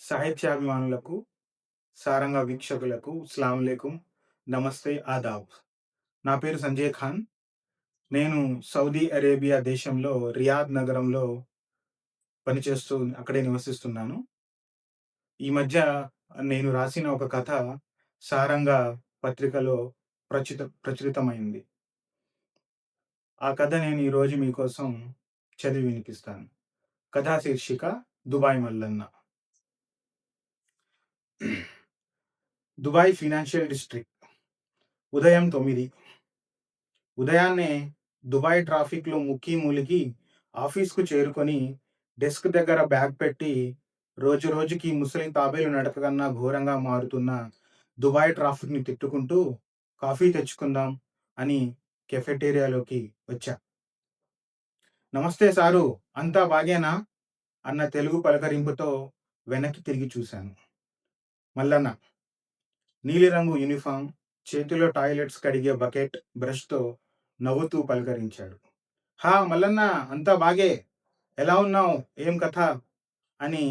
సాహిత్యాభిమానులకు, సారంగ వీక్షకులకు అస్సలాముఅలైకుం. నమస్తే, ఆదాబ్. నా పేరు సంజయ్ ఖాన్. నేను సౌదీ అరేబియా దేశంలో రియాద్ నగరంలో పనిచేస్తూ అక్కడే నివసిస్తున్నాను. ఈ మధ్య నేను రాసిన ఒక కథ సారంగ పత్రికలో ప్రచుత ప్రచురితమైంది. ఆ కథ నేను ఈరోజు మీకోసం చదివి వినిపిస్తాను. కథా శీర్షిక 'Dubai Mallanna'. Dubai financial district. ఉదయం తొమ్మిది ఉదయాన్నే దుబాయ్ ట్రాఫిక్‌లో ముక్కి మూలిగి ఆఫీస్‌కు చేరుకొని డెస్క్ దగ్గర బ్యాగ్ పెట్టి రోజు రోజుకి ముసలి తాబేలు నడక కన్నా ఘోరంగా మారుతున్న దుబాయ్ ట్రాఫిక్‌ని తిట్టుకుంటూ కాఫీ తెచ్చుకుందాం అని కెఫెటేరియాలోకి వచ్చా. నమస్తే సారు అంతా బాగేనా? అన్న తెలుగు పలకరింపుతో వెనక్కి తిరిగి చూశాను. మల్లన్న. నీలిరంగు యూనిఫామ్ చేతిలో టాయిలెట్స్ కడిగే బకెట్, బ్రష్‌తో నవ్వుతూ పలకరించాడు. హా మల్లన్న అంతా బాగే. ఎలా ఉన్నావు ఏం కథ? అని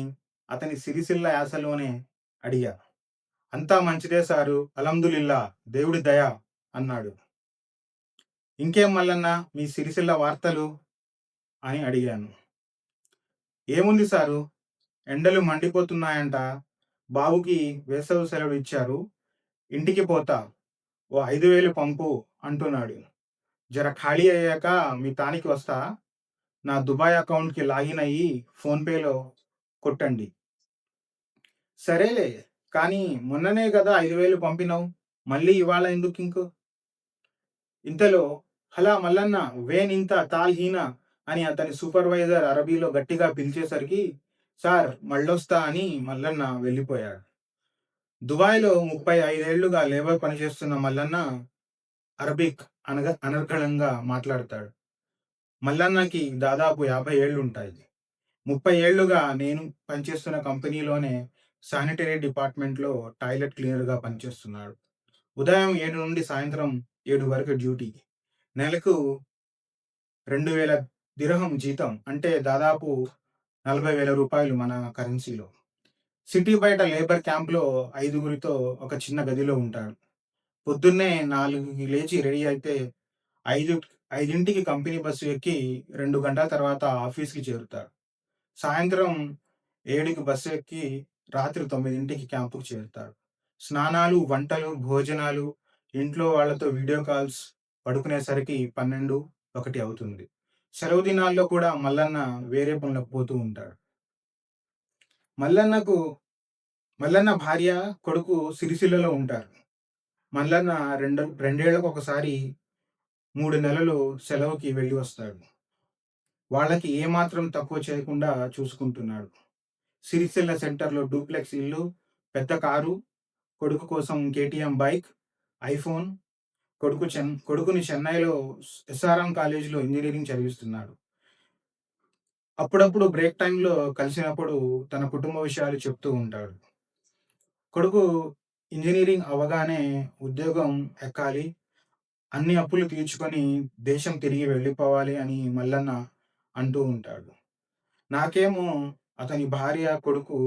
అతని సిరిసిల్ల యాసలోనే అడిగా. అంతా మంచిదే సారు అలందులిల్లా దేవుడి దయ అన్నాడు. ఇంకేం మల్లన్న మీ సిరిసిల్ల వార్తలు? అని అడిగాను. ఏముంది సారు ఎండలు మండిపోతున్నాయంట. బాబుకి వేసవి సెలవులు ఇచ్చారు. ఇంటికి పోతా. ఓ ఐదు వేలు పంపు అంటున్నాడు. జర ఖాళీ అయ్యాక మీ తానికి వస్తా. నా దుబాయ్ అకౌంట్‌కి లాగిన్ అయ్యి ఫోన్‌పేలో కొట్టండి. సరేలే కానీ మొన్ననే గదా ఐదు వేలు పంపినావు మళ్ళీ ఇవాళ ఎందుకింక? ఇంతలో హలా మల్లన్న వేన్ ఇంత తాల్ హీనా అని అతని సూపర్వైజర్ అరబీలో గట్టిగా పిలిచేసరికి సార్ మళ్ళొస్తా అని మల్లన్న వెళ్ళిపోయాడు. దుబాయ్‌లో ముప్పై ఐదేళ్ళుగా లేబర్ పనిచేస్తున్న మల్లన్న అరబిక్ అనగ అనర్గళంగా మాట్లాడతాడు. మల్లన్నకి దాదాపు యాభై ఏళ్ళుంటాయి. ముప్పై ఏళ్ళుగా నేను పనిచేస్తున్న కంపెనీలోనే శానిటరీ డిపార్ట్మెంట్‌లో టాయిలెట్ క్లీనర్‌గా పనిచేస్తున్నాడు. ఉదయం ఏడు నుండి సాయంత్రం ఏడు వరకు డ్యూటీ. నెలకు రెండు వేల దిరహం జీతం అంటే దాదాపు నలభై వేల రూపాయలు మన కరెన్సీలో. సిటీ బయట లేబర్ క్యాంప్‌లో ఐదుగురితో ఒక చిన్న గదిలో ఉంటాడు. పొద్దున్నే నాలుగుకి లేచి రెడీ అయితే ఐదు ఐదింటికి కంపెనీ బస్సు ఎక్కి రెండు గంటల తర్వాత ఆఫీస్‌కి చేరుతాడు. సాయంత్రం ఏడుకి బస్సు ఎక్కి రాత్రి తొమ్మిదింటికి క్యాంపుకి చేరుతాడు. స్నానాలు, వంటలు, భోజనాలు, ఇంట్లో వాళ్ళతో వీడియో కాల్స్, పడుకునేసరికి పన్నెండు, ఒకటి అవుతుంది. సెలవు దినాల్లో కూడా మల్లన్న వేరే పనులకు పోతూ ఉంటాడు. మల్లన్నకు మల్లన్న భార్య, కొడుకు సిరిసిల్లలో ఉంటారు. మల్లన్న రెండు రెండేళ్ళకొకసారి మూడు నెలలు సెలవుకి వెళ్ళి వస్తాడు. వాళ్ళకి ఏమాత్రం తక్కువ చేయకుండా చూసుకుంటున్నాడు. సిరిసిల్ల సెంటర్‌లో డూప్లెక్స్ ఇల్లు, పెద్ద కారు, కొడుకు కోసం కేటీఎం బైక్, ఐఫోన్. కొడుకు చెన్ కొడుకుని చెన్నైలో ఎస్ఆర్ఎం కాలేజీలో ఇంజనీరింగ్ చదివిస్తున్నాడు. అప్పుడప్పుడు బ్రేక్ టైంలో కలిసినప్పుడు తన కుటుంబ విషయాలు చెప్తూ ఉంటాడు. కొడుకు ఇంజినీరింగ్ అవ్వగానే ఉద్యోగం ఎక్కాలి. అన్ని అప్పులు తీర్చుకొని దేశం తిరిగి వెళ్ళిపోవాలి అని మల్లన్న అంటూ ఉంటాడు. నాకేమో అతని భార్య, కొడుకు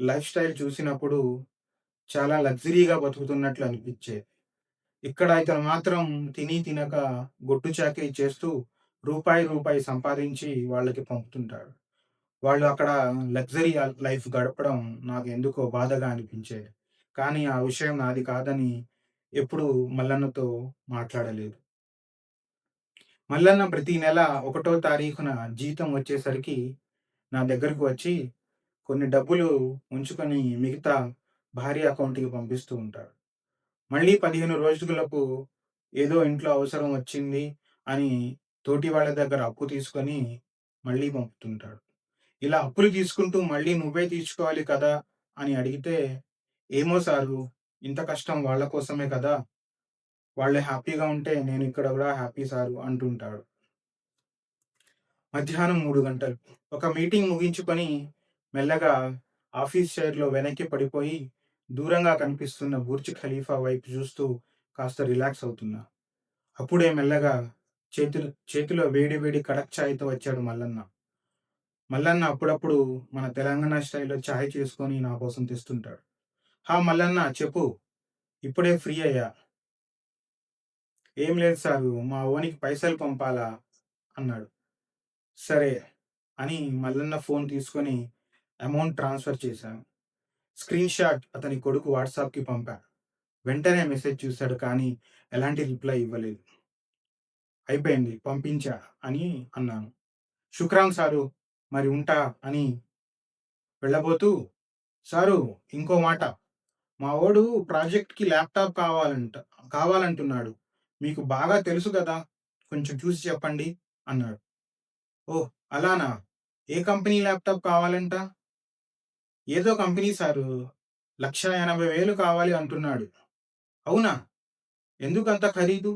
లైఫ్ స్టైల్ చూసినప్పుడు చాలా లగ్జరీగా బతుకుతున్నట్లు అనిపిచ్చేది. ఇక్కడ ఇతను మాత్రం తిని తినక గొట్టు చాకిరీ చేస్తూ రూపాయి, రూపాయి సంపాదించి వాళ్ళకి పంపుతుంటాడు. వాళ్ళు అక్కడ లగ్జరీ లైఫ్ గడపడం నాకు ఎందుకో బాధగా అనిపించేది. కానీ ఆ విషయం నాది కాదని ఎప్పుడూ మల్లన్నతో మాట్లాడలేదు. మల్లన్న ప్రతి నెల ఒకటో తారీఖున జీతం వచ్చేసరికి నా దగ్గరకు వచ్చి కొన్ని డబ్బులు ఉంచుకొని మిగతా భార్య అకౌంట్‌కి పంపిస్తూ ఉంటాడు. మళ్ళీ 15 రోజులకు ఏదో ఇంట్లో అవసరం వచ్చింది అని తోటి వాళ్ళ దగ్గర అప్పు తీసుకొని మళ్ళీ పంపుతుంటాడు. ఇలా అప్పులు తీసుకుంటూ మళ్ళీ నువ్వే తీర్చుకోవాలి కదా! అని అడిగితే ఏమో సారు ఇంత కష్టం వాళ్ళ కోసమే కదా! వాళ్ళు హ్యాపీగా ఉంటే నేను ఇక్కడ గూడా హ్యాపీ సారు అంటుంటాడు. మధ్యాహ్నం 3 గంటలు. ఒక మీటింగ్ ముగించుకొని మెల్లగా ఆఫీస్ చైర్‌లో వెనక్కి పడిపోయి దూరంగా కనిపిస్తున్న బుర్జ్ ఖలీఫా వైపు చూస్తూ కాస్త రిలాక్స్ అవుతున్నా. అప్పుడే మెల్లగా చేతులు చేతిలో వేడి వేడి కడక్ ఛాయ్తో వచ్చాడు మల్లన్న. మల్లన్న అప్పుడప్పుడు మన తెలంగాణ స్టైల్‌లో చాయ్ చేసుకొని నా కోసం తెస్తుంటాడు. "హా! మల్లన్న చెప్పు. ఇప్పుడే ఫ్రీ అయ్యా." "ఏం లేదు సారు. మా ఓనికి పైసలు పంపాలా" అన్నాడు. సరే అని మల్లన్న ఫోన్ తీసుకొని అమౌంట్ ట్రాన్స్‌ఫర్ చేశాను. స్క్రీన్‌షాట్ అతని కొడుకు వాట్సాప్‌కి పంపాను వెంటనే మెసేజ్ చూసాడు కానీ ఎలాంటి రిప్లై ఇవ్వలేదు. "అయిపోయింది. పంపించా" అని అన్నాను. "శుక్రాన్ సారు. మరి ఉంటా" అని వెళ్ళబోతూ "సారు ఇంకో మాట. మా ఓడు ప్రాజెక్ట్‌కి ల్యాప్‌టాప్ కావాలంట కావాలంటున్నాడు. మీకు బాగా తెలుసు కదా కొంచెం చూసి చెప్పండి" అన్నాడు. ఓ అలానా? ఏ కంపెనీ ల్యాప్‌టాప్ కావాలంట?" "ఏదో కంపెనీ సారు. 1,80,000 కావాలి అంటున్నాడు." "అవునా? ఎందుకంత ఖరీదు?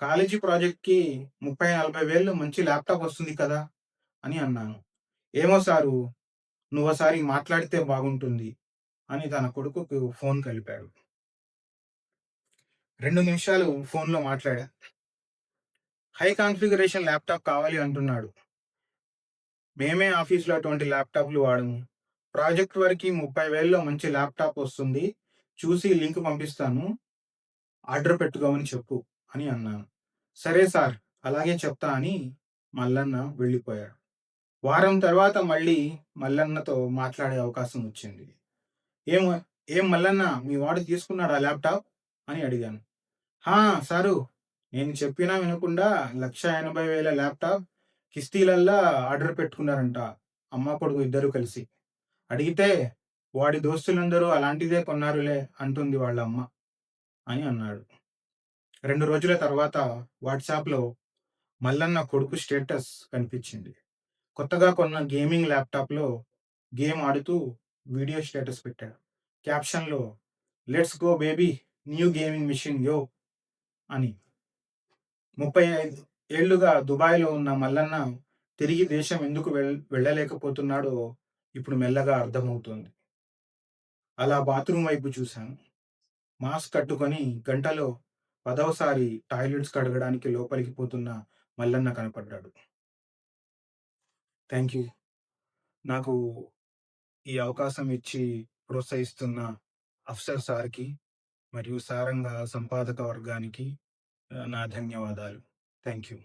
కాలేజీ ప్రాజెక్ట్‌కి 30, 40,000లో మంచి ల్యాప్‌టాప్ వస్తుంది కదా!" అని అన్నాను. "ఏమో సారు. నువ్వోసారి మాట్లాడితే బాగుంటుంది" అని తన కొడుకుకు ఫోన్ కలిపాడు. 2 నిమిషాలు ఫోన్‌లో మాట్లాడా. హై కాన్ఫిగరేషన్ ల్యాప్‌టాప్ కావాలి అంటున్నాడు. మేమే ఆఫీస్‌లో అటువంటి ల్యాప్‌టాప్‌లు వాడము. ప్రాజెక్ట్ వరకి 30,000లో మంచి ల్యాప్‌టాప్ వస్తుంది. చూసి లింక్ పంపిస్తాను. ఆర్డర్ పెట్టుకోమని చెప్పు అని అన్నాను. సరే సార్ అలాగే చెప్తా అని మల్లన్న వెళ్ళిపోయాడు. వారం తర్వాత మళ్ళీ మల్లన్నతో మాట్లాడే అవకాశం వచ్చింది. "ఏం ఏం మల్లన్న మీ వాడు తీసుకున్నాడా ల్యాప్‌టాప్?" అని అడిగాను. "హా! సారు నేను చెప్పినా వినకుండా లక్ష ఎనభై వేల ల్యాప్‌టాప్ కిస్తీలల్లా ఆర్డర్ పెట్టుకున్నారంట అమ్మ, కొడుకు ఇద్దరు కలిసి. అడిగితే వాడి దోస్తులందరూ అలాంటిదే కొన్నారులే అంటుంది వాళ్ళ అమ్మ అని అన్నాడు. రెండు రోజుల తర్వాత వాట్సాప్‌లో మల్లన్న కొడుకు స్టేటస్ కనిపించింది. కొత్తగా కొన్న గేమింగ్ ల్యాప్‌టాప్‌లో గేమ్ ఆడుతూ వీడియో స్టేటస్ పెట్టాడు. క్యాప్షన్‌లో "let's go baby new gaming mission yo" అని. 35 ఏళ్ళుగా దుబాయ్‌లో ఉన్న మల్లన్న తిరిగి దేశం ఎందుకు వెళ్ వెళ్ళలేకపోతున్నాడో ఇప్పుడు మెల్లగా అర్థమవుతోంది. అలా బాత్రూమ్ వైపు చూశాను. మాస్క్ కట్టుకొని గంటలో పదవసారి టాయిలెట్స్ కడగడానికి లోపలికి పోతున్న మల్లన్న కనపడ్డాడు. Thank you. నాకు ఈ అవకాశం ఇచ్చి ప్రోత్సహిస్తున్న అఫ్సర్ సార్‌కి మరియు సారంగ సంపాదక వర్గానికి నా ధన్యవాదాలు. Thank you.